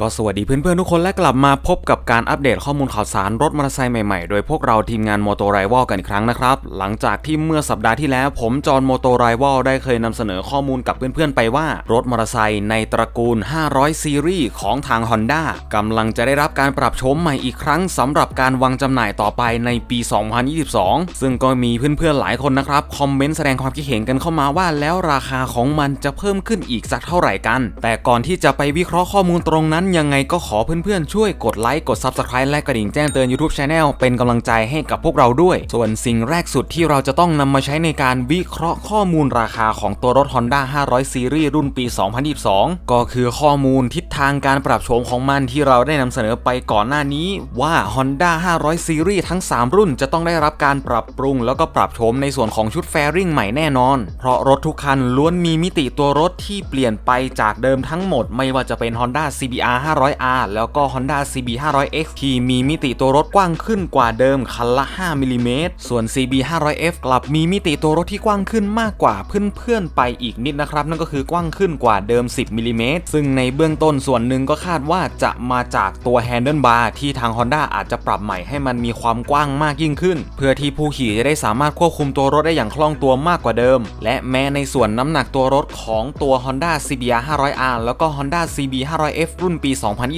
ก็สวัสดีเพื่อนๆ ทุกคนและกลับมาพบกับการอัปเดตข้อมูลข่าวสารรถมอเตอร์ไซค์ใหม่ๆ โดยพวกเราทีมงาน m o t o r i v a l กันอีกครั้งนะครับ หลังจากที่เมื่อสัปดาห์ที่แล้วผมจอห์น m o t o r i v a l ได้เคยนำเสนอข้อมูลกับเพื่อนๆ ไปว่า รถมอเตอร์ไซค์ในตระกูล 500 ซีรีส์ของทาง Honda กำลังจะได้รับการปรับโฉมใหม่อีกครั้งสำหรับการวางจำหน่ายต่อไปในปี 2022 ซึ่งก็มีเพื่อนๆ หลายคนนะครับคอมเมนต์แสดงความคิดเห็นกันเข้ามาว่า แล้วราคาของมันจะเพิ่มขึ้นอีกสักเท่าไหร่กัน แต่ก่อนที่จะไปวิเคราะห์ข้อมูลตรงนั้นยังไงก็ขอเพื่อนๆ ช่วยกดไลค์กด Subscribe และกระดิ่งแจ้งเตือน YouTube Channel เป็นกำลังใจให้กับพวกเราด้วย ส่วนสิ่งแรกสุดที่เราจะต้องนำมาใช้ในการวิเคราะห์ข้อมูลราคาของตัวรถ Honda 500ซีรีส์รุ่นปี 2022 ก็คือข้อมูลทิศทางการปรับโฉมของมันที่เราได้นำเสนอไปก่อนหน้านี้ว่า Honda 500ซีรีส์ทั้ง 3 รุ่นจะต้องได้รับการปรับปรุง แล้วก็ปรับโฉมในส่วนของชุดแฟริ่งใหม่แน่นอน เพราะรถทุกคันล้วนมีมิติตัวรถที่เปลี่ยนไปจากเดิมทั้งหมด ไม่ว่าจะเป็น Honda CBR 500R แล้วก็ Honda CB 500X ที่มีมิติตัวรถกว้างขึ้นกว่าเดิมคันละ 5มิลิเมตรส่วน CB 500F กลับมีมิติตัวรถที่กว้างขึ้นมากกว่าเพื่อนๆไปอีกนิดนะครับ นั่นก็คือกว้างขึ้นกว่าเดิม 10มิลิเมตรซึ่งในเบื้องต้นส่วนหนึ่งก็คาดว่าจะมาจากตัว Handle Bar ที่ทาง Honda อาจจะปรับใหม่ให้มันมีความกว้างมากยิ่งขึ้น เพื่อที่ผู้ขี่จะได้สามารถควบคุมตัวรถได้อย่างคล่องตัวมากกว่าเดิม และแม้ในส่วนน้ำหนักตัวรถของตัว Honda CBR 500R แล้วก็ Honda CB 500F รุ่นปีี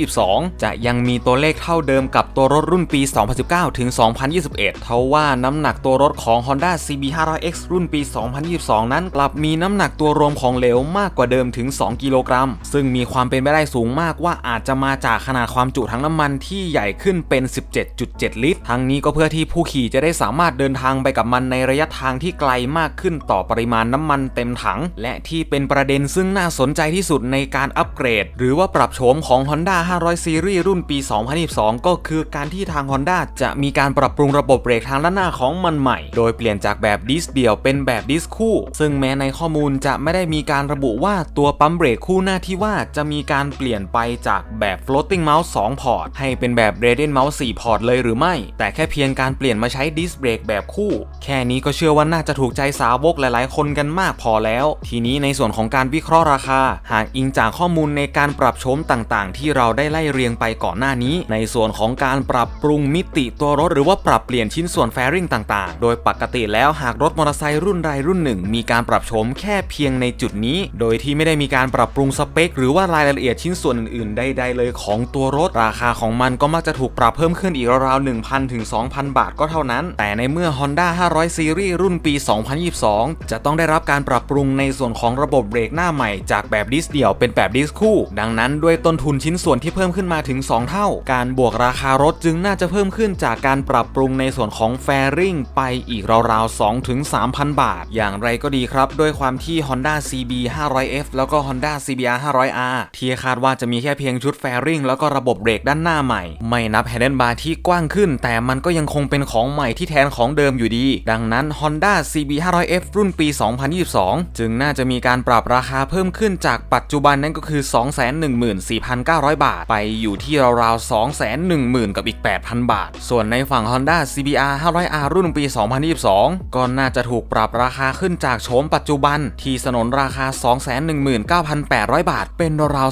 2022 จะยังมีตัวเลขเท่าเดิมกับตัวรถรุ่นปี 2019 ถึง 2021 เท่าว่าน้ำหนักตัวรถของ Honda CB 500X รุ่นปี 2022 นั้นกลับมีน้ำหนักตัวรวมของเหลวมากกว่าเดิมถึง 2 กิโลกรัม ซึ่งมีความเป็นไปได้สูงมากว่าอาจจะมาจากขนาดความจุถังน้ำมันที่ใหญ่ขึ้นเป็น 17.7 ลิตร ทั้งนี้ก็เพื่อที่ผู้ขี่จะได้สามารถเดินทางไปกับมันในระยะทางที่ไกลมากขึ้นต่อปริมาณน้ำมันเต็มถัง และที่เป็นประเด็นซึ่งน่าสนใจที่สุดในการอัปเกรด หรือว่าปรับโฉมของ Honda 500 ซีรีส์รุ่นปี 2022 ก็คือการที่ทาง Honda จะมีการปรับปรุงระบบเบรกทางด้านหน้าของมันใหม่ โดยเปลี่ยนจากแบบดิสเดี่ยวเป็นแบบดิสคู่ ซึ่งแม้ในข้อมูลจะไม่ได้มีการระบุว่าตัวปั๊มเบรกคู่หน้าที่ว่าจะมีการเปลี่ยนไปจากแบบ floating mouse 2พอร์ต ให้เป็นแบบ radial mouse 4พอร์ตเลยหรือไม่ แต่แค่เพียงการเปลี่ยนมาใช้ดิสเบรกแบบคู่ แค่นี้ก็เชื่อว่าน่าจะถูกใจสาวกหลาย ๆ คนกันมากพอแล้ว ทีนี้ในส่วนของการวิเคราะห์ราคา หากอิงจากข้อมูลในการปรับโฉมต่างๆ ที่เราได้ไล่เรียงไปก่อนหน้านี้ ในส่วนของการปรับปรุงมิติตัวรถหรือว่าปรับเปลี่ยนชิ้นส่วนแฟริงต่างๆ โดยปกติแล้วหากรถมอเตอร์ไซค์รุ่นใดรุ่นหนึ่ง มีการปรับโฉมแค่เพียงในจุดนี้ โดยที่ไม่ได้มีการปรับปรุงสเปค หรือว่ารายละเอียดชิ้นส่วนอื่นๆใดๆเลยของตัวรถราคาของมันก็มักจะถูกปรับเพิ่มขึ้นอีกราวๆ1,000ถึง2,000 บาทก็เท่านั้น แต่ในเมื่อ Honda 500ซีรีส์รุ่นปี 2022 จะต้องได้รับการปรับปรุงในส่วนของระบบเบรกหน้าใหม่จากแบบดิสเดี่ยวเป็นแบบดิสคู่ ดังนั้นด้วยต้นทุนชิ้นส่วนที่เพิ่มขึ้นมาถึง 2 เท่า การบวกราคารถจึงน่าจะเพิ่มขึ้นจากการปรับปรุงในส่วนของแฟริงไปอีกราวๆ2ถึง3,000 บาท อย่างไรก็ดีครับ ด้วยความที่ Honda CB 500F แล้วก็ Honda CBR 500R ที่คาดว่าจะมีแค่เพียงชุดแฟริงแล้วก็ระบบเบรกด้านหน้าใหม่ ไม่นับ Handle Bar ที่กว้างขึ้น แต่มันก็ยังคงเป็นของใหม่ที่แทนของเดิมอยู่ดี ดังนั้น Honda CB 500F รุ่นปี 2022 จึงน่าจะมีการปรับราคาเพิ่มขึ้นจากปัจจุบันนั่นก็คือ214,900 บาท ไปอยู่ที่ราวๆ210,000 กับอีก 8,000 บาท ส่วนในฝั่ง Honda CBR 500R รุ่นปี 2022 ก็น่าจะถูกปรับราคาขึ้นจากโฉมปัจจุบันที่สนนราคา 219,800 บาท เป็นราว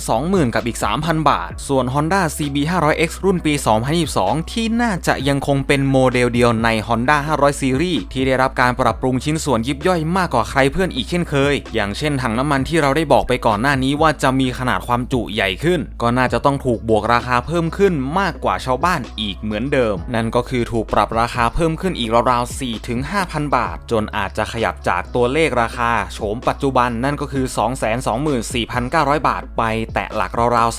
220,000 กับอีก 3,000 บาท ส่วน Honda CB 500X รุ่นปี 2022 ที่น่าจะยังคงเป็นโมเดลเดียวใน Honda 500 Series ที่ได้รับการปรับปรุงชิ้นส่วนยิบย่อยมากกว่าใครเพื่อนอีกเช่นเคย อย่างเช่นถังน้ำมันที่เราได้บอกไปก่อนหน้านี้ว่าจะมีขนาดความจุใหญ่ขึ้น ก็น่าจะต้องถูกบวกราคาเพิ่มขึ้นมากกว่าชาวบ้านอีกเหมือนเดิม นั่นก็คือถูกปรับราคาเพิ่มขึ้นอีกราวๆ4ถึง5,000 บาท จนอาจจะขยับจากตัวเลขราคาโฉมปัจจุบันนั่นก็คือ 224,900 บาทไป แตะหลักราวๆ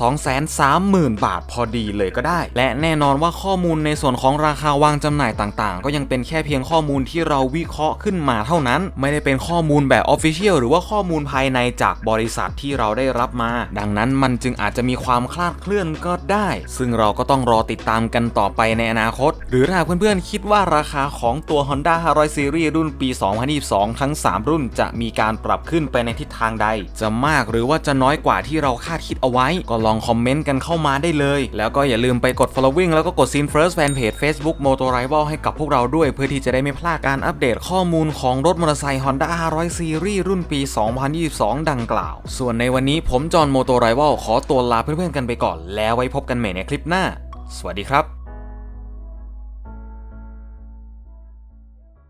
230,000 บาทพอดีเลยก็ได้ และแน่นอนว่าข้อมูลในส่วนของราคาวางจำหน่ายต่างๆ ก็ยังเป็นแค่เพียงข้อมูลที่เราวิเคราะห์ขึ้นมาเท่านั้น ไม่ได้เป็นข้อมูลแบบ Official หรือว่าข้อมูลภายในจากบริษัทที่เราได้รับมา ดังนั้นมันจึงอาจจะมีความคลาดเคลื่อนก็ได้ ซึ่งเราก็ต้องรอติดตามกันต่อไปในอนาคต หรือถ้าเพื่อนๆ คิดว่าราคาของตัว Honda 500 Series รุ่นปี 2022 ทั้ง 3 รุ่นจะมีการปรับขึ้นไปในทิศทางใด จะมากหรือว่าจะน้อยกว่าที่เราคาดคิดเอาไว้ ก็ลองคอมเมนต์กันเข้ามาได้เลย แล้วก็อย่าลืมไปกด following แล้วก็กด Scene First Fanpage Facebook Moto Rival ให้กับพวกเราด้วยเพื่อที่จะได้ไม่พลาดการอัปเดตข้อมูลของรถมอเตอร์ไซค์ Honda 500 Series รุ่นปี 2022 ดังกล่าว ส่วนในวันนี้ผมจอห์น Moto Rival ขอตัวลาเพื่อนๆกันไปก่อนแล้วไว้พบกันใหม่ในคลิปหน้า สวัสดีครับ